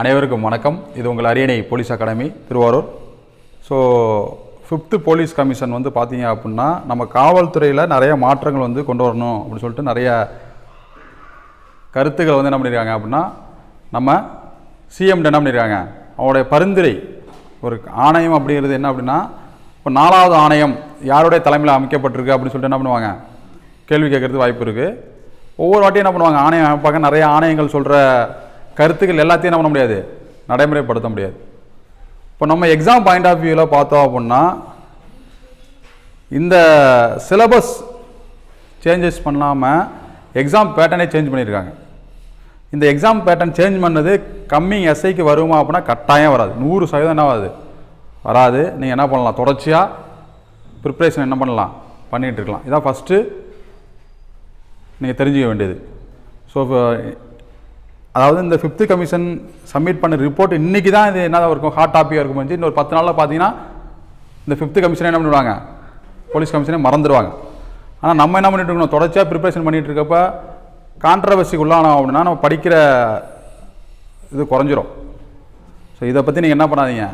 அனைவருக்கும் வணக்கம். இது உங்கள் Ariyanai police academy Thiruvarur. So fifth police commission வந்து பார்த்தீங்க அப்படின்னா நம்ம காவல்துறையில் நிறைய மாற்றங்கள் வந்து கொண்டு வரணும் அப்படின்னு சொல்லிட்டு நிறைய கருத்துக்கள் வந்து என்ன பண்ணியிருக்காங்க அப்படின்னா நம்ம சிஎம் என்ன பண்ணியிருக்காங்க அவங்களுடைய பரிந்துரை ஒரு ஆணையம் அப்படிங்கிறது என்ன அப்படின்னா இப்போ நாலாவது ஆணையம் யாருடைய தலைமையில் அமைக்கப்பட்டிருக்கு அப்படின்னு சொல்லிட்டு என்ன பண்ணுவாங்க? கேள்வி கேட்குறது வாய்ப்பு இருக்குது ஒவ்வொரு வாட்டியும் என்ன பண்ணுவாங்க? ஆணையம் அமைப்பாங்க. நிறைய ஆணையங்கள் சொல்கிற கருத்துக்கள் எல்லாத்தையும் என்ன பண்ண முடியாது? நடைமுறைப்படுத்த முடியாது. இப்போ நம்ம எக்ஸாம் பாயிண்ட் ஆஃப் வியூவில் பார்த்தோம் அப்படின்னா இந்த சிலபஸ் சேஞ்சஸ் பண்ணாமல் எக்ஸாம் பேட்டர்னே சேஞ்ச் பண்ணியிருக்காங்க. இந்த எக்ஸாம் பேட்டர்ன் சேஞ்ச் பண்ணது கம்மிங் எஸ்ஐக்கு வருமா அப்படின்னா கட்டாயம் வராது. நூறு சதவீதம் என்ன ஆகாது? வராது. நீங்கள் என்ன பண்ணலாம்? தொடர்ச்சியாக ப்ரிப்ரேஷன் என்ன பண்ணலாம்? பண்ணிகிட்டு இருக்கலாம். இதான் ஃபஸ்ட்டு நீங்கள் தெரிஞ்சுக்க வேண்டியது. ஸோ அதாவது இந்த ஃபிஃப்த்து கமிஷன் சப்மிட் பண்ண ரிப்போர்ட் இன்றைக்கி தான் இது என்ன இருக்கும் ஹாட் டாப்பிக்காக இருக்கும். வந்து இன்னொரு பத்து நாளில் பார்த்தீங்கன்னா இந்த ஃபிஃப்த்து கமிஷனை என்ன பண்ணிவிடுவாங்க போலீஸ் கமிஷனே மறந்துடுவாங்க. ஆனால் நம்ம என்ன பண்ணிட்டு இருக்கணும்? தொடர்ச்சியாக ப்ரிப்பரேஷன் பண்ணிகிட்டு இருக்கப்போ கான்ட்ரவர்சிக்கு உள்ளானோம் அப்படின்னா நம்ம படிக்கிற இது குறைஞ்சிரும். ஸோ இதை பற்றி நீங்கள் என்ன பண்ணாதீங்க?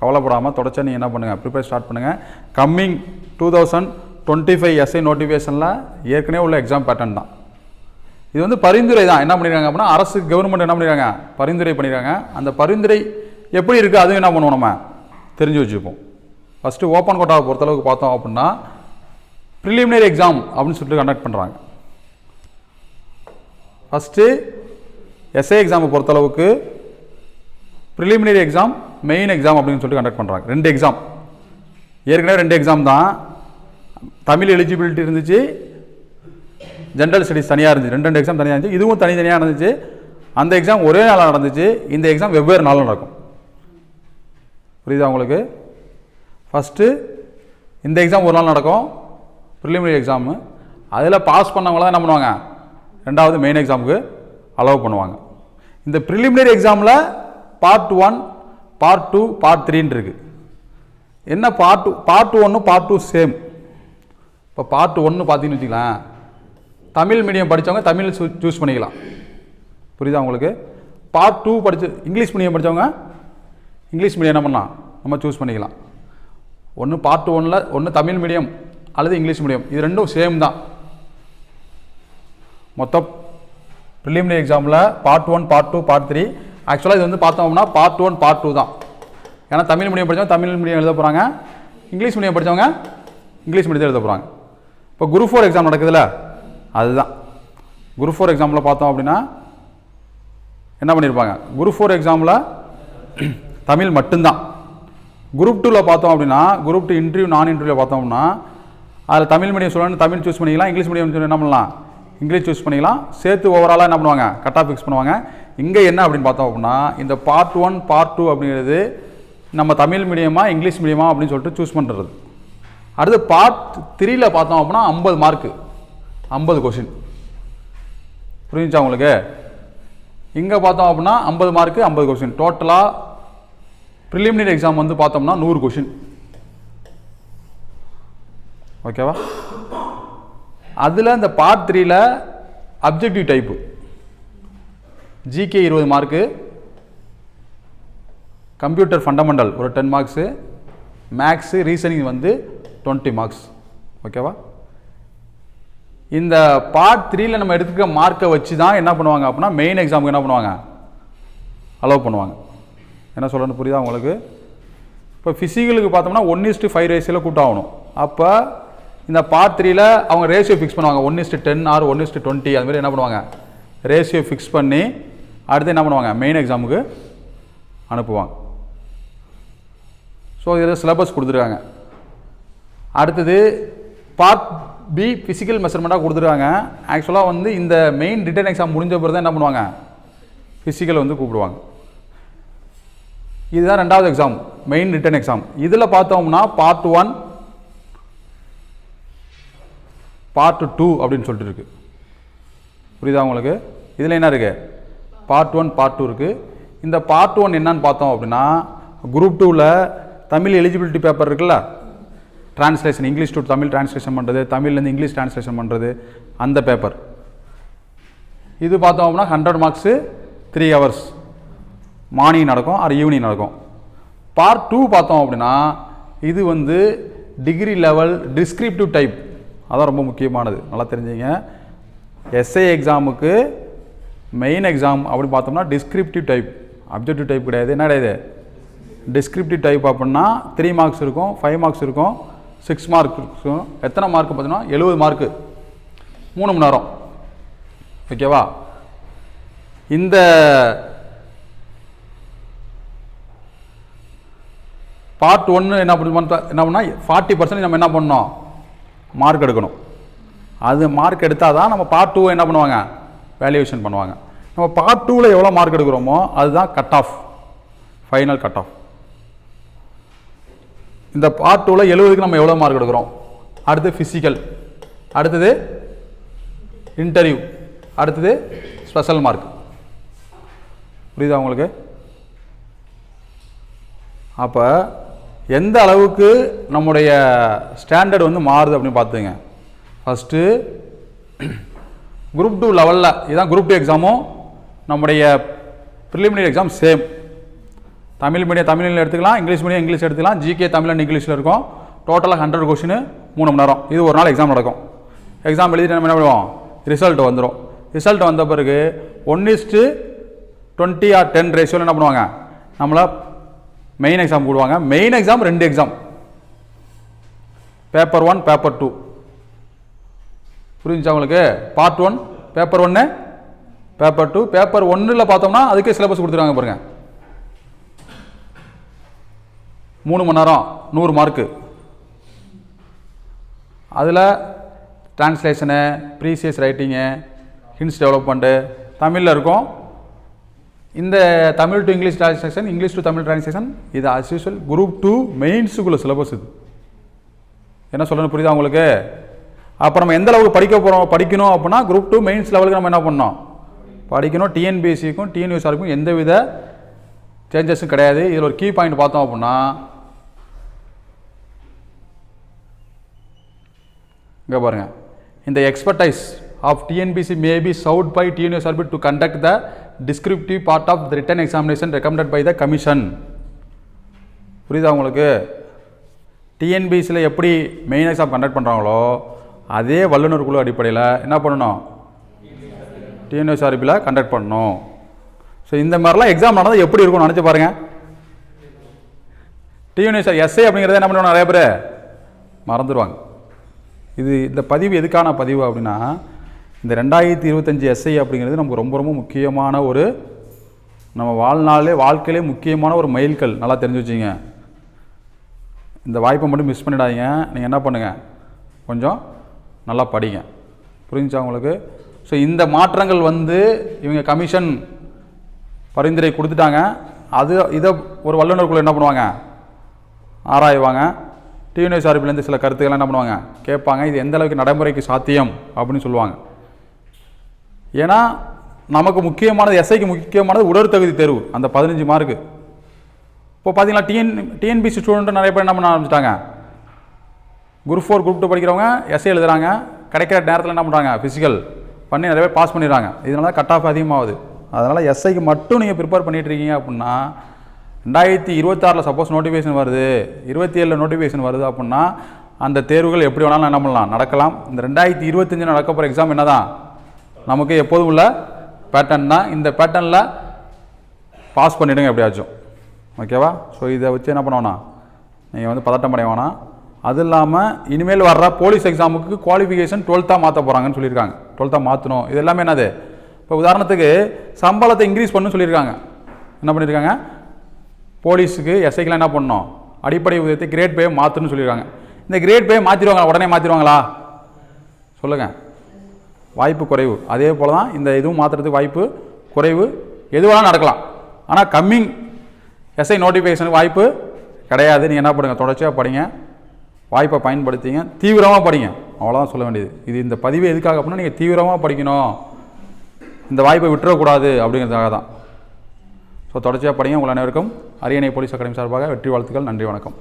கவலைப்படாமல் தொடர்ச்சியாக நீங்கள் என்ன பண்ணுங்கள் ப்ரிப்பேர் ஸ்டார்ட் பண்ணுங்கள் coming two thousand twenty five SI நோட்டிஃபிகேஷனில் ஏற்கனவே உள்ள எக்ஸாம் பேட்டர்ன் தான். இது வந்து பரிந்துரை தான். என்ன பண்ணிடுறாங்க அப்படின்னா அரசு கவர்மெண்ட் என்ன பண்ணிடுறாங்க பரிந்துரை பண்ணிடுறாங்க அந்த பரிந்துரை எப்படி இருக்குது அதுவும் என்ன பண்ணுவோம் நம்ம? தெரிஞ்சு வச்சுப்போம். ஃபஸ்ட்டு ஓப்பன் கோட்டாவை பொறுத்தளவுக்கு பார்த்தோம் அப்படின்னா ப்ரிலிமினரி எக்ஸாம் அப்படின்னு சொல்லிட்டு கண்டக்ட் பண்ணுறாங்க ஃபஸ்ட்டு எஸ்ஏ எக்ஸாமை பொறுத்தளவுக்கு ப்ரிலிமினரி எக்ஸாம் மெயின் எக்ஸாம் அப்படின்னு சொல்லிட்டு கண்டக்ட் பண்ணுறாங்க ரெண்டு எக்ஸாம் ஏற்கனவே ரெண்டு எக்ஸாம் தான். தமிழ் எலிஜிபிலிட்டி இருந்துச்சு ஜென்ரல் ஸ்டடீஸ் தனியாக இருந்துச்சு. ரெண்டு ரெண்டு எக்ஸாம் தனியாக இருந்துச்சு. இதுவும் தனித்தனியாக நடந்துச்சு. அந்த எக்ஸாம் ஒரே நாளாக நடந்துச்சு. இந்த எக்ஸாம் வெவ்வேறு நாளில் நடக்கும். புரியுதா உங்களுக்கு? ஃபஸ்ட்டு இந்த எக்ஸாம் ஒரு நாள் நடக்கும். ப்ரிலிமினரி எக்ஸாமு அதில் பாஸ் பண்ணவங்கள தான் என்ன பண்ணுவாங்க? ரெண்டாவது மெயின் எக்ஸாமுக்கு அலோவ் பண்ணுவாங்க. இந்த ப்ரிலிமினரி எக்ஸாமில் part one part two part த்ரீன்னு இருக்குது என்ன பார்ட் டூ பார்ட் ஒன்று பார்ட் டூ சேம் இப்போ பார்ட் ஒன்று பார்த்தீங்கன்னு வச்சுக்கலாம் தமிழ் மீடியம் படித்தவங்க தமிழ் சூஸ் பண்ணிக்கலாம். புரியுதா உங்களுக்கு? பார்ட் டூ படித்து இங்கிலீஷ் மீடியம் படித்தவங்க இங்கிலீஷ் மீடியம் என்ன பண்ணலாம்? நம்ம சூஸ் பண்ணிக்கலாம். ஒன்று பார்ட் ஒன்னில் ஒன்று தமிழ் மீடியம் அல்லது இங்கிலீஷ் மீடியம் இது ரெண்டும் சேம் தான். மொத்தம் ப்ரிலிமினரி எக்ஸாமில் part one part two part three ஆக்சுவலாக இது வந்து பார்த்தோம்னா பார்ட் ஒன் பார்ட் டூ தான். ஏன்னா தமிழ் மீடியம் படித்தவங்க தமிழ் மீடியம் எழுத போகிறாங்க இங்கிலீஷ் மீடியம் படித்தவங்க இங்கிலீஷ் மீடியத்தில் எழுத போகிறாங்க இப்போ குரூப் ஃபோர் எக்ஸாம் நடக்குதுல்ல? அதுதான். குரூப் ஃபோர் எக்ஸாமில் பார்த்தோம் அப்படின்னா என்ன பண்ணியிருப்பாங்க குரூப் ஃபோர் எக்ஸாமில் தமிழ் மட்டும்தான். குரூப் டூவில் பார்த்தோம் அப்படின்னா குரூப் டூ இன்டர்வியூ நான் இன்டர்வியூவில் பார்த்தோம்னா அதில் தமிழ் மீடியம் சொல்லணும் தமிழ் சூஸ் பண்ணிக்கலாம் இங்கிலீஷ் மீடியம் சொல்லி என்ன பண்ணலாம்? இங்கிலீஷ் சூஸ் பண்ணிக்கலாம். சேர்த்து ஓவராலாக என்ன பண்ணுவாங்க? கட் ஆஃப் ஃபிக்ஸ் பண்ணுவாங்க. இங்கே என்ன அப்படின்னு பார்த்தோம் அப்படின்னா இந்த பார்ட் ஒன் பார்ட் டூ அப்படிங்கிறது நம்ம தமிழ் மீடியமாக இங்கிலீஷ் மீடியமாக அப்படின்னு சொல்லிட்டு சூஸ் பண்ணுறது அடுத்து பார்ட் த்ரீயில் பார்த்தோம் அப்படின்னா ஐம்பது மார்க்கு ஐம்பது கொஷின் புரிஞ்சுச்சா உங்களுக்கு? இங்கே பார்த்தோம் அப்படின்னா ஐம்பது மார்க்கு ஐம்பது கொஷின் டோட்டலாக ப்ரிலிமினரி எக்ஸாம் வந்து பார்த்தோம்னா நூறு கொஷின் ஓகேவா அதில் இந்த பார்ட் த்ரீல அப்ஜெக்டிவ் டைப்பு ஜிகே இருபது மார்க்கு கம்ப்யூட்டர் ஃபண்டமெண்டல் ஒரு டென் மார்க்ஸு மேக்ஸு ரீசனிங் வந்து டுவெண்ட்டி மார்க்ஸ் ஓகேவா இந்த பார்ட் த்ரீல நம்ம எடுத்துக்க மார்க்கை வச்சு தான் என்ன பண்ணுவாங்க அப்படின்னா மெயின் எக்ஸாமுக்கு என்ன பண்ணுவாங்க? அலோவ் பண்ணுவாங்க. என்ன சொல்கிறேன்னு புரியுதா உங்களுக்கு? இப்போ ஃபிசிக்கலுக்கு பார்த்தோம்னா ஒன் இஸ்ட்டு ஃபைவ் ரேஷியோவில் கூட்டாகணும். அப்போ இந்த பார்ட் த்ரீல அவங்க ரேஷியோ ஃபிக்ஸ் பண்ணுவாங்க. One is to ten or one is to twenty அது மாதிரி என்ன பண்ணுவாங்க? ரேஷியோ ஃபிக்ஸ் பண்ணி அடுத்து என்ன பண்ணுவாங்க? மெயின் எக்ஸாமுக்கு அனுப்புவாங்க. ஸோ இதில் சிலபஸ் கொடுத்துருக்காங்க. அடுத்தது பார்ட் பி ஃபிசிக்கல் மெஷர்மெண்ட்டாக கொடுத்துருக்காங்க. ஆக்சுவலாக வந்து இந்த மெயின் ரிட்டர்ன் எக்ஸாம் முடிஞ்ச பிறகு தான் என்ன பண்ணுவாங்க? ஃபிசிக்கல் வந்து கூப்பிடுவாங்க. இதுதான் ரெண்டாவது எக்ஸாம் மெயின் ரிட்டன் எக்ஸாம் இதில் பார்த்தோம்னா பார்ட் ஒன் பார்ட் டூ அப்படின்னு சொல்லிட்டு இருக்குது புரியுதா உங்களுக்கு? இதில் என்ன இருக்குது பார்ட் ஒன் பார்ட் டூ இருக்குது இந்த பார்ட் ஒன் என்னன்னு பார்த்தோம் அப்படின்னா குரூப் டூவில் தமிழ் எலிஜிபிலிட்டி பேப்பர் இருக்குல்ல? Translation English to Tamil translation பண்ணுறது தமிழ்லேருந்து இங்கிலீஷ் டிரான்ஸ்லேஷன் பண்ணுறது அந்த பேப்பர் இது பார்த்தோம் அப்படின்னா hundred marks three hours morning நடக்கும் ஆர் ஈவினிங் நடக்கும். பார்ட் டூ பார்த்தோம் அப்படின்னா இது வந்து டிகிரி லெவல் டிஸ்கிரிப்டிவ் டைப் அதான் ரொம்ப முக்கியமானது. நல்லா தெரிஞ்சுங்க. எஸ்ஏ எக்ஸாமுக்கு மெயின் எக்ஸாம் அப்படின்னு பார்த்தோம்னா டிஸ்கிரிப்டிவ் டைப் அப்ஜெக்டிவ் டைப் கிடையாது. என்ன கிடையாது டிஸ்கிரிப்டிவ் டைப் அப்படின்னா த்ரீ மார்க்ஸ் இருக்கும் ஃபைவ் மார்க்ஸ் இருக்கும். சிக்ஸ் மார்க் இருக்கும். எத்தனை மார்க் பார்த்தீங்கன்னா? எழுபது மார்க்கு மூணு மணி நேரம். ஓகேவா இந்த பார்ட் ஒன்று என்ன பண்ண என்ன பண்ணால் ஃபார்ட்டி பர்சன்ட் நம்ம என்ன பண்ணோம் மார்க் எடுக்கணும். அது மார்க் எடுத்தால் தான் நம்ம பார்ட் டூ என்ன பண்ணுவாங்க? வேல்யூவேஷன் பண்ணுவாங்க. நம்ம பார்ட் டூவில் எவ்வளோ மார்க் எடுக்கிறோமோ அதுதான் cut off final cut off இந்த பார்ட் டூவில் எழுபதுக்கு நம்ம எவ்வளோ மார்க் எடுக்கிறோம்? அடுத்து ஃபிசிக்கல் அடுத்தது இன்டர்வியூ அடுத்தது ஸ்பெஷல் மார்க் புரியுதா உங்களுக்கு? அப்போ எந்த அளவுக்கு நம்முடைய ஸ்டாண்டர்ட் வந்து மாறுது அப்படின்னு பார்த்துங்க. ஃபஸ்ட்டு குரூப் டூ லெவலில் இதுதான் குரூப் டூ எக்ஸாமும் நம்முடைய preliminary exam same Tamil medium தமிழில் எடுத்துக்கலாம் இங்கிலீஷ் மீடியம் இங்கிலீஷ் எடுத்துக்கலாம். ஜிகே தமிழ் அண்ட் இங்கிலீஷில் இருக்கும். டோட்டலாக ஹண்ட்ரட் கொஷின் மூணு மணி நேரம். இது ஒரு நாள் எக்ஸாம் நடக்கும். எக்ஸாம் எழுதிட்டு நம்ம என்ன பண்ணுவோம்? ரிசல்ட் வந்துடும் ரிசல்ட் வந்த பிறகு one is to twenty or ten ரேஷியோவில் என்ன பண்ணுவாங்க? நம்மளை மெயின் எக்ஸாம் கூடுவாங்க மெயின் எக்ஸாம் ரெண்டு exam paper one paper two புரிஞ்சுச்சா உங்களுக்கு? பார்ட் ஒன் பேப்பர் ஒன்று பேப்பர் டூ பேப்பர் ஒன்றில் பார்த்தோம்னா அதுக்கே சிலபஸ் கொடுத்துருவாங்க பாருங்கள் மூணு மணி நேரம் நூறு மார்க்கு அதில் translation précis writing hints development தமிழில் இருக்கும். இந்த Tamil to English translation English to Tamil translation இது அஸ் யூஸ்வல் குரூப் டூ மெயின்ஸுக்குள்ள சிலபஸ் இது. என்ன சொல்லணும் புரியுதா உங்களுக்கு? அப்போ நம்ம எந்த அளவுக்கு படிக்க போகிறோம் படிக்கணும் அப்படின்னா குரூப் டூ மெயின்ஸ் லெவலுக்கு நம்ம என்ன பண்ணோம் படிக்கணும். டிஎன்பிஎஸ்சிக்கும் டிஎன்யூஎஸ்ஆருக்கும் எந்த வித சேஞ்சஸும் கிடையாது. இதில் ஒரு கீ பாயிண்ட் பார்த்தோம் அப்படின்னா இங்கே பாருங்கள் இந்த expertise of TNPSC may be sought by TNUSRB to conduct the descriptive part of the written examination recommended by the commission புரியுதா உங்களுக்கு? டிஎன்பிசியில் எப்படி மெயின் எக்ஸாம் கண்டக்ட் பண்ணுறாங்களோ அதே வல்லுநர் குழு அடிப்படையில் என்ன பண்ணணும்? டிஎன்எஸ் ஆர்பியில் கண்டக்ட் பண்ணணும். ஸோ இந்த மாதிரிலாம் எக்ஸாம் நடந்தால் எப்படி இருக்கும்னு நினச்சி பாருங்கள் டிஎன்எஸ்ஆர் எஸ்ஐ அப்படிங்கிறத என்ன பண்ணுவோம் நிறைய பேர்? மறந்துடுவாங்க இது இந்த பதிவு எதுக்கான பதிவு அப்படின்னா இந்த ரெண்டாயிரத்தி இருபத்தஞ்சி எஸ்ஐ அப்படிங்கிறது நமக்கு ரொம்ப ரொம்ப முக்கியமான ஒரு நம்ம வாழ்நாளே வாழ்க்கையிலே முக்கியமான ஒரு மைல்கல். நல்லா தெரிஞ்சு வச்சுங்க இந்த வாய்ப்பை மட்டும் மிஸ் பண்ணிடாதீங்க. நீங்கள் என்ன பண்ணுங்கள் கொஞ்சம் நல்லா படிங்க. புரிஞ்சுச்சா உங்களுக்கு? ஸோ இந்த மாற்றங்கள் வந்து இவங்க கமிஷன் பரிந்துரை கொடுத்துட்டாங்க. அது இதை ஒரு வல்லுநர் என்ன பண்ணுவாங்க? ஆராய்வாங்க. டிஎன்எஸ்ஆர்பிலேருந்து சில கருத்துக்கள்லாம் என்ன பண்ணுவாங்க? கேட்பாங்க இது எந்த அளவுக்கு நடைமுறைக்கு சாத்தியம்? அப்படின்னு சொல்லுவாங்க. ஏன்னா நமக்கு முக்கியமானது எஸ்ஐக்கு முக்கியமானது உடற்தகுதி தேர்வு அந்த பதினஞ்சு மார்க்கு இப்போ பார்த்தீங்கன்னா டிஎன் டிஎன்பிசி ஸ்டூடெண்ட்டு நிறைய பேர் என்ன பண்ண ஆரம்பிச்சிட்டாங்க? குரூப் ஃபோர் குரூப் டூ படிக்கிறவங்க எஸ்ஐ எழுதுறாங்க கிடைக்கிற நேரத்தில் என்ன பண்ணுறாங்க ஃபிசிக்கல் பண்ணி நிறைய பேர் பாஸ் பண்ணிடுறாங்க. இதனால கட் ஆஃப் அதிகமாகுது. அதனால் எஸ்ஐக்கு மட்டும் நீங்கள் ப்ரிப்பேர் பண்ணிகிட்ருக்கீங்க இருக்கீங்க அப்படின்னா ரெண்டாயிரத்தி இருபத்தாறில் சப்போஸ் நோட்டிஃபிகேஷன் வருது. இருபத்தி ஏழில் நோட்டிஃபிகேஷன் வருது அப்படின்னா அந்த தேர்வுகள் எப்படி வேணாலும் என்ன பண்ணலாம்? நடக்கலாம். இந்த ரெண்டாயிரத்தி இருபத்தஞ்சு நடக்க போகிற எக்ஸாம் என்ன தான் நமக்கு எப்போதும் உள்ள பேட்டர்ன் தான். இந்த பேட்டர்னில் பாஸ் பண்ணிவிடுங்க எப்படியாச்சும். ஓகேவா ஸோ இதை வச்சு என்ன பண்ண நீங்கள் வந்து பதட்டம் அடைய வேணாம். அது இல்லாமல் இனிமேல் வர்ற போலீஸ் எக்ஸாமுக்கு குவாலிஃபிகேஷன் டுவெல்த்தாக மாற்ற போகிறாங்கன்னு சொல்லியிருக்காங்க. டுவெல்த்தாக மாற்றணும் இது எல்லாமே என்னது? இப்போ உதாரணத்துக்கு சம்பளத்தை இன்க்ரீஸ் பண்ணுன்னு சொல்லியிருக்காங்க. என்ன பண்ணியிருக்காங்க? போலீஸுக்கு எஸ்ஐக்கெலாம் என்ன பண்ணணும்? அடிப்படை ஊதியத்தை கிரேட் பே மாற்றணும்னு சொல்லிடுறாங்க இந்த கிரேட் பே மாற்றிடுவாங்க உடனே மாற்றிடுவாங்களா சொல்லுங்கள் வாய்ப்பு குறைவு. அதே போல் தான் இந்த இதுவும் மாற்றுறதுக்கு வாய்ப்பு குறைவு. எதுவாக நடக்கலாம். ஆனால் கம்மிங் எஸ்ஐ நோட்டிஃபிகேஷனுக்கு வாய்ப்பு கிடையாது. நீங்கள் என்ன பண்ணுங்கள் தொடர்ச்சியாக படிங்க. வாய்ப்பை பயன்படுத்திங்க. தீவிரமாக படிங்க. அவ்வளோதான் சொல்ல வேண்டியது. இது இந்த பதிவு எதுக்காக அப்படின்னா நீங்கள் தீவிரமாக படிக்கணும். இந்த வாய்ப்பை விட்டுறக்கூடாது அப்படிங்கிறதுக்காக தான் ஸோ தொடர்ச்சியாக படிங்க உங்கள் அனைவருக்கும் அரியணை போலீஸ் அகாடமி சார்பாக வெற்றி வாழ்த்துக்கள். நன்றி வணக்கம்.